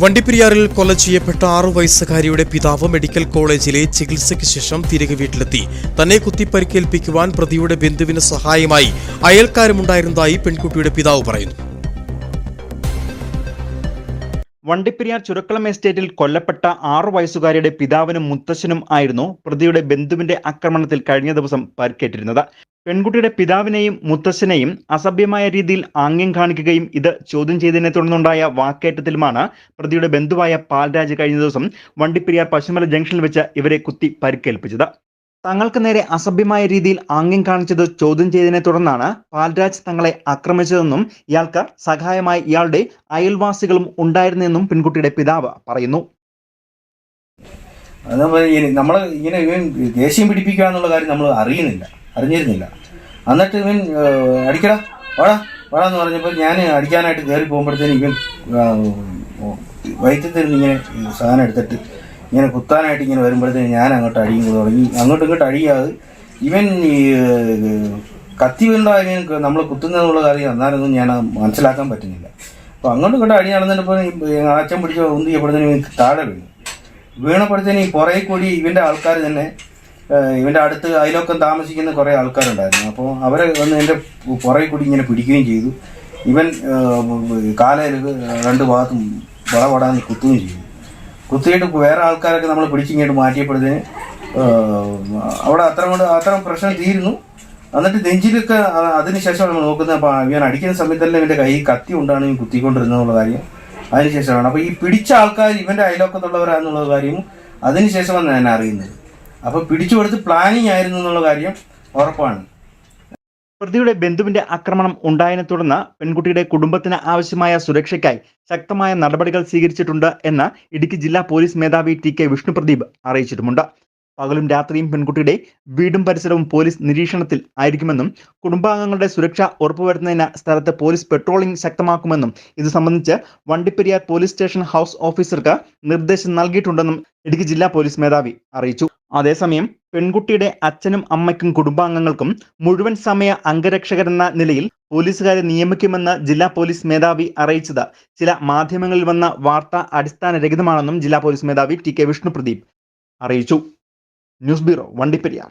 വണ്ടിപ്പെരിയാറിൽ കൊല ചെയ്യപ്പെട്ട ആറു വയസ്സുകാരിയുടെ പിതാവ് മെഡിക്കൽ കോളേജിലെ ചികിത്സയ്ക്ക് ശേഷം തിരികെ വീട്ടിലെത്തി. തന്നെ കുത്തിപ്പരിക്കേൽപ്പിക്കുവാൻ പ്രതിയുടെ ബന്ധുവിന് സഹായമായി അയൽക്കാരുമുണ്ടായിരുന്നതായി പെൺകുട്ടിയുടെ പിതാവ് പറയുന്നു. വണ്ടിപ്പെരിയാർ ചുരക്കളം എസ്റ്റേറ്റിൽ കൊല്ലപ്പെട്ട ആറു വയസ്സുകാരിയുടെ പിതാവിനും മുത്തശ്ശനും ആയിരുന്നു പ്രതിയുടെ ബന്ധുവിന്റെ ആക്രമണത്തിൽ കഴിഞ്ഞ ദിവസം പരിക്കേറ്റിരുന്നത്. പെൺകുട്ടിയുടെ പിതാവിനെയും മുത്തശ്ശനെയും അസഭ്യമായ രീതിയിൽ ആംഗ്യം കാണിക്കുകയും ഇത് ചോദ്യം ചെയ്തതിനെ തുടർന്നുണ്ടായ വാക്കേറ്റത്തിലുമാണ് പ്രതിയുടെ ബന്ധുവായ പാൽരാജ് കഴിഞ്ഞ ദിവസം വണ്ടിപ്പെരിയാർ പശുമല ജംഗ്ഷനിൽ വെച്ച് ഇവരെ കുത്തി പരിക്കേൽപ്പിച്ചത്. തങ്ങൾക്ക് നേരെ അസഭ്യമായ രീതിയിൽ ആംഗ്യം കാണിച്ചത് ചോദ്യം ചെയ്തതിനെ തുടർന്നാണ് പാൽരാജ് തങ്ങളെ ആക്രമിച്ചതെന്നും ഇയാൾക്ക് സഹായമായി ഇയാളുടെ അയൽവാസികളും ഉണ്ടായിരുന്നെന്നും പെൺകുട്ടിയുടെ പിതാവ് പറയുന്നു. നമ്മൾ ഇങ്ങനെ ദേഷ്യം പിടിപ്പിക്കുക എന്നുള്ള കാര്യം നമ്മൾ അറിയുന്നില്ല. അറിഞ്ഞിരുന്നില്ല. എന്നിട്ട് ഇവൻ അടിക്കടാ വാടാ വാടാ എന്ന് പറഞ്ഞപ്പോൾ ഞാൻ അടിക്കാനായിട്ട് കയറി പോകുമ്പോഴത്തേന് ഇവൻ വയറ്റത്തിൽ നിന്ന് ഇങ്ങനെ സാധനം എടുത്തിട്ട് ഇങ്ങനെ കുത്താനായിട്ട് ഇങ്ങനെ വരുമ്പോഴത്തേന് ഞാൻ അങ്ങോട്ട് അടിയും തുടങ്ങി. അങ്ങോട്ടും ഇങ്ങോട്ട് അടിയാതെ ഇവൻ ഈ കത്തി വീണ്ടായി നമ്മൾ കുത്തുന്നതെന്നുള്ള കാര്യം എന്നാലൊന്നും ഞാൻ മനസ്സിലാക്കാൻ പറ്റുന്നില്ല. അപ്പോൾ അങ്ങോട്ടും ഇങ്ങോട്ട് അടി നടന്നപ്പോൾ അച്ഛൻ പിടിച്ച് ഉന്തി ചെയ്യപ്പെടുന്നതിന് ഇവൻ താഴെ വീണു. വീണപ്പോഴത്തേനും ഈ പുറകെ കൂടി ഇവന്റെ ആൾക്കാർ തന്നെ ഏഹ്, ഇവന്റെ അടുത്ത് അതിലൊക്കെ താമസിക്കുന്ന കുറേ ആൾക്കാരുണ്ടായിരുന്നു. അപ്പോൾ അവരെ വന്ന് എന്റെ പുറകെ കൂടി ഇങ്ങനെ പിടിക്കുകയും ചെയ്തു. ഇവൻ കാലയിൽ രണ്ട് ഭാഗത്തും വളപടാന്ന് കുത്തുകയും ചെയ്തു. കുത്തിയിട്ട് വേറെ ആൾക്കാരൊക്കെ നമ്മൾ പിടിച്ചിങ്ങോട്ട് മാറ്റിയപ്പോഴത്തേന് അവിടെ അത്ര കൊണ്ട് അത്ര പ്രശ്നം തീരുന്നു. എന്നിട്ട് നെഞ്ചിലൊക്കെ അതിനുശേഷമാണ് അതിനുശേഷം നമ്മൾ നോക്കുന്നത്. അപ്പോൾ ഇവൻ അടിക്കുന്ന സമയത്തല്ല ഇവന്റെ കൈ കത്തി കൊണ്ടാണ് ഈ കുത്തിക്കൊണ്ടിരുന്നുള്ള കാര്യം. അതിനുശേഷമാണ് അപ്പോൾ ഈ പിടിച്ച ആൾക്കാർ ഇവന്റെ അയലോക്കത്തുള്ളവരാണെന്നുള്ള കാര്യവും അതിനുശേഷമാണ് ഞാൻ അറിയുന്നത്. അപ്പോൾ പിടിച്ചു കൊടുത്ത് പ്ലാനിങ് ആയിരുന്നു എന്നുള്ള കാര്യം ഉറപ്പാണ്. പ്രതിയുടെ ബന്ധുവിന്റെ ആക്രമണം ഉണ്ടായതിനെ തുടർന്ന് പെൺകുട്ടിയുടെ കുടുംബത്തിന് ആവശ്യമായ സുരക്ഷയ്ക്കായി ശക്തമായ നടപടികൾ സ്വീകരിച്ചിട്ടുണ്ട് എന്ന് ഇടുക്കി ജില്ലാ പോലീസ് മേധാവി ടി കെ വിഷ്ണുപ്രദീപ് അറിയിച്ചിട്ടുമുണ്ട്. പകലും രാത്രിയും പെൺകുട്ടിയുടെ വീടും പരിസരവും പോലീസ് നിരീക്ഷണത്തിൽ ആയിരിക്കുമെന്നും കുടുംബാംഗങ്ങളുടെ സുരക്ഷ ഉറപ്പുവരുത്തുന്നതിന് സ്ഥലത്ത് പോലീസ് പെട്രോളിംഗ് ശക്തമാക്കുമെന്നും ഇത് സംബന്ധിച്ച് വണ്ടിപ്പെരിയാർ പോലീസ് സ്റ്റേഷൻ ഹൗസ് ഓഫീസർക്ക് നിർദ്ദേശം നൽകിയിട്ടുണ്ടെന്നും ഇടുക്കി ജില്ലാ പോലീസ് മേധാവി അറിയിച്ചു. അതേസമയം പെൺകുട്ടിയുടെ അച്ഛനും അമ്മയ്ക്കും കുടുംബാംഗങ്ങൾക്കും മുഴുവൻ സമയ അംഗരക്ഷകരെന്ന നിലയിൽ പോലീസുകാരെ നിയമിക്കുമെന്ന് ജില്ലാ പോലീസ് മേധാവി അറിയിച്ചത് ചില മാധ്യമങ്ങളിൽ വന്ന വാർത്ത അടിസ്ഥാനരഹിതമാണെന്നും ജില്ലാ പോലീസ് മേധാവി ടി കെ വിഷ്ണുപ്രദീപ് അറിയിച്ചു. News bureau Vandiperiyar.